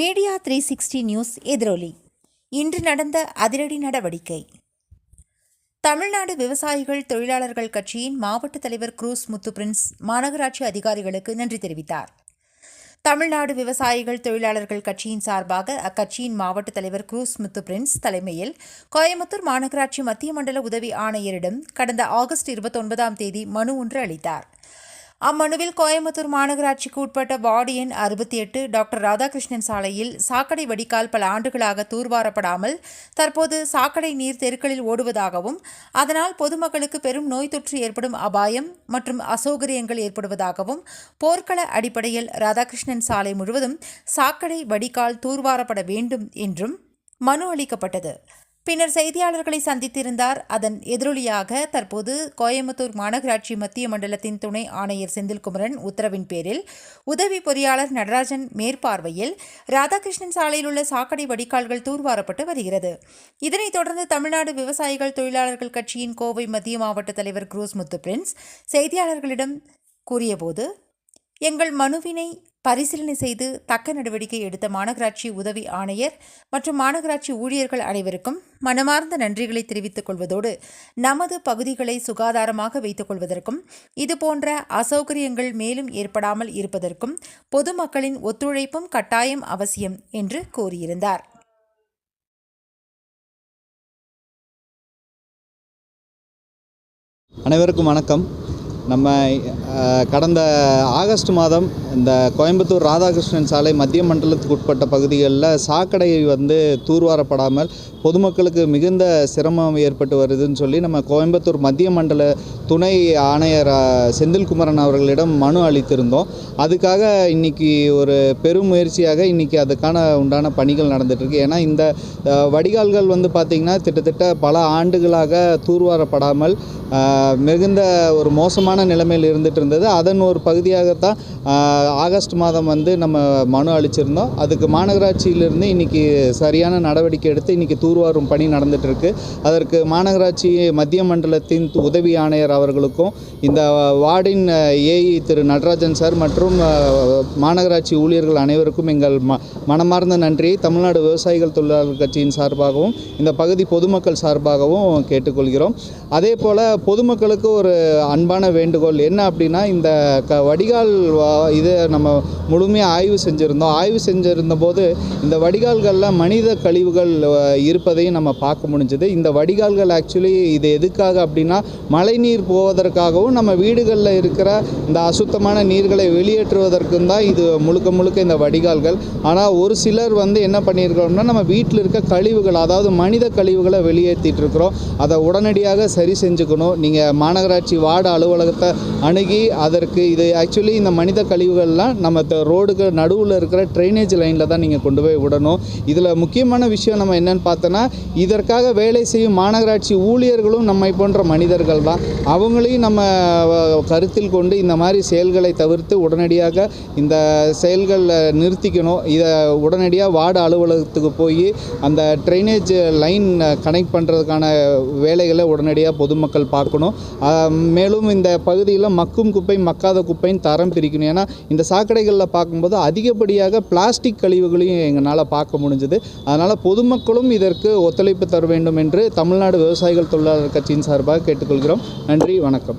Media three sixty news எதிரொலி. இன்று நடந்த அதிரடி நடவடிக்கை. தமிழ்நாடு விவசாயிகள் தொழிலாளர்கள் கட்சியின் மாவட்ட தலைவர் குரூஸ் முத்து பிரின்ஸ் மாநகராட்சி அதிகாரிகளுக்கு நன்றி தெரிவித்தார். தமிழ்நாடு விவசாயிகள் தொழிலாளர்கள் கட்சியின் சார்பாக அக்கட்சியின் மாவட்ட தலைவர் குரூஸ் முத்து பிரின்ஸ் தலைமையில் கோயம்புத்தூர் மாநகராட்சி மத்திய மண்டல உதவி ஆணையரிடம் கடந்த ஆகஸ்ட் இருபத்தொன்பதாம் தேதி மனு ஒன்று அளித்தார். அம்மனுவில் கோயம்புத்தூர் மாநகராட்சிக்கு உட்பட்ட வார்டு எண் அறுபத்தி எட்டு டாக்டர் ராதாகிருஷ்ணன் சாலையில் சாக்கடை வடிகால் பல ஆண்டுகளாக தூர்வாரப்படாமல் தற்போது சாக்கடை நீர் தெருக்களில் ஓடுவதாகவும் அதனால் பொதுமக்களுக்கு பெரும் நோய் தொற்று ஏற்படும் அபாயம் மற்றும் அசௌகரியங்கள் ஏற்படுவதாகவும் போர்க்கள அடிப்படையில் ராதாகிருஷ்ணன் சாலை முழுவதும் சாக்கடை வடிகால் தூர்வாரப்பட வேண்டும் என்றும் மனு அளிக்கப்பட்டது. பின்னர் செய்தியாளர்களை சந்தித்திருந்தார். அதன் எதிரொலியாக தற்போது கோயம்புத்தூர் மாநகராட்சி மத்திய மண்டலத்தின் துணை ஆணையர் செந்தில்குமரன் உத்தரவின் பேரில் உதவி பொறியாளர் நடராஜன் மேற்பார்வையில் ராதாகிருஷ்ணன் சாலையில் உள்ள சாக்கடை வடிகால்கள் தூர்வாரப்பட்டு வருகிறது. இதனைத் தொடர்ந்து தமிழ்நாடு விவசாயிகள் தொழிலாளர்கள் கட்சியின் கோவை மத்திய மாவட்ட தலைவர் குரூஸ் முத்து பிரின்ஸ் செய்தியாளர்களிடம் கூறியபோது எங்கள் மனுவினை பரிசீலனை செய்து தக்க நடவடிக்கை எடுத்த மாநகராட்சி உதவி ஆணையர் மற்றும் மாநகராட்சி ஊழியர்கள் அனைவருக்கும் மனமார்ந்த நன்றிகளை தெரிவித்துக் கொள்வதோடு நமது பகுதிகளை சுகாதாரமாக வைத்துக் கொள்வதற்கும் இதுபோன்ற அசௌகரியங்கள் மேலும் ஏற்படாமல் இருப்பதற்கும் பொதுமக்களின் ஒத்துழைப்பும் கட்டாயம் அவசியம் என்று கூறியிருந்தார். அனைவருக்கும் வணக்கம். நம்ம கடந்த ஆகஸ்ட் மாதம் இந்த கோயம்புத்தூர் ராதாகிருஷ்ணன் சாலை மத்திய மண்டலத்துக்கு உட்பட்ட பகுதிகளில் சாக்கடை வந்து தூர்வாரப்படாமல் பொதுமக்களுக்கு மிகுந்த சிரமம் ஏற்பட்டு வருதுன்னு சொல்லி நம்ம கோயம்புத்தூர் மத்திய மண்டல துணை ஆணையர் செந்தில்குமரன் அவர்களிடம் மனு அளித்திருந்தோம். அதுக்காக இன்னைக்கு ஒரு பெரும் முயற்சியாக இன்றைக்கி அதுக்கான உண்டான பணிகள் நடந்துகிட்ருக்கு ஏன்னா இந்த வடிகால்கள் வந்து பார்த்திங்கன்னா கிட்டத்தட்ட பல ஆண்டுகளாக தூர்வாரப்படாமல் மிகுந்த ஒரு மோசமான நிலைமையில் இருந்துட்டு இருந்தது. அதன் ஒரு பகுதியாகத்தான் ஆகஸ்ட் மாதம் வந்து நம்ம மனு அளிச்சிருந்தோம். அதுக்கு மாநகராட்சியிலிருந்து இன்னைக்கு சரியான நடவடிக்கை எடுத்து இன்னைக்கு தூர்வாரும் பணி நடந்துட்டு இருக்கு அதற்கு மாநகராட்சி மத்திய மண்டலத்தின் உதவி ஆணையர் அவர்களுக்கும் இந்த வார்டின் ஏஇ திரு நடராஜன் சார் மற்றும் மாநகராட்சி ஊழியர்கள் அனைவருக்கும் எங்கள் ம மனமார்ந்த நன்றியை தமிழ்நாடு விவசாயிகள் தொழிலாளர் கட்சியின் சார்பாகவும் இந்த பகுதி பொதுமக்கள் சார்பாகவும் கேட்டுக்கொள்கிறோம். அதே போல் பொதுமக்களுக்கு ஒரு அன்பான வேண்டுகோள். என்ன அப்படின்னா இந்த க வடிகால் இதை நம்ம முழுமையாக ஆய்வு செஞ்சுருந்தோம். ஆய்வு செஞ்சுருந்தபோது இந்த வடிகால்களில் மனித கழிவுகள் இருப்பதையும் நம்ம பார்க்க முடிஞ்சது. இந்த வடிகால்கள் ஆக்சுவலி இது எதுக்காக அப்படின்னா மழைநீர் போவதற்காகவும் நம்ம வீடுகளில் இருக்கிற இந்த அசுத்தமான நீர்களை வெளியேற்றுவதற்கும் தான் இது முழுக்க முழுக்க இந்த வடிகால்கள். ஆனால் ஒரு சிலர் வந்து என்ன பண்ணியிருக்கிறோம்னா நம்ம வீட்டில் இருக்க கழிவுகள் அதாவது மனித கழிவுகளை வெளியேற்றிட்டு இருக்கிறோம். அதை உடனடியாக சரி செஞ்சுக்கணும். நீங்கள் மாநகராட்சி வார்டு அலுவலகத்தை அணுகி அதற்கு இது ஆக்சுவலி இந்த மனித கழிவுகள்லாம் நம்ம த- ரோடுக்கு நடுவில் இருக்கிற ட்ரைனேஜ் லைனில் தான் நீங்கள் கொண்டு போய் விடணும். இதில் முக்கியமான விஷயம் நம்ம என்னன்னு பார்த்தோன்னா இதற்காக வேலை செய்யும் மாநகராட்சி ஊழியர்களும் நம்மை போன்ற மனிதர்கள் தான். அவங்களையும் நம்ம கருத்தில் கொண்டு இந்த மாதிரி செயல்களை தவிர்த்து உடனடியாக இந்த செயல்களை நிறுத்திக்கணும். இதை உடனடியாக வார்டு அலுவலகத்துக்கு போய் அந்த ட்ரைனேஜ் லைன் கனெக்ட் பண்ணுறதுக்கான வேலைகளை உடனடியாக பொதுமக்கள் பார்க்கணும். மேலும் இந்த பகுதியில் மக்கும் குப்பை மக்காத குப்பைன்னு தரம் பிரிக்கணும். ஏன்னா இந்த சாக்கடைகளில் பார்க்கும்போது அதிகப்படியாக பிளாஸ்டிக் கழிவுகளையும் எங்களால் பார்க்க முடிஞ்சது. அதனால் பொதுமக்களும் இதற்கு ஒத்துழைப்பு தர வேண்டும் என்று தமிழ்நாடு விவசாயிகள் தொழிலாளர் கட்சியின் சார்பாக கேட்டுக்கொள்கிறோம். நன்றி வணக்கம்.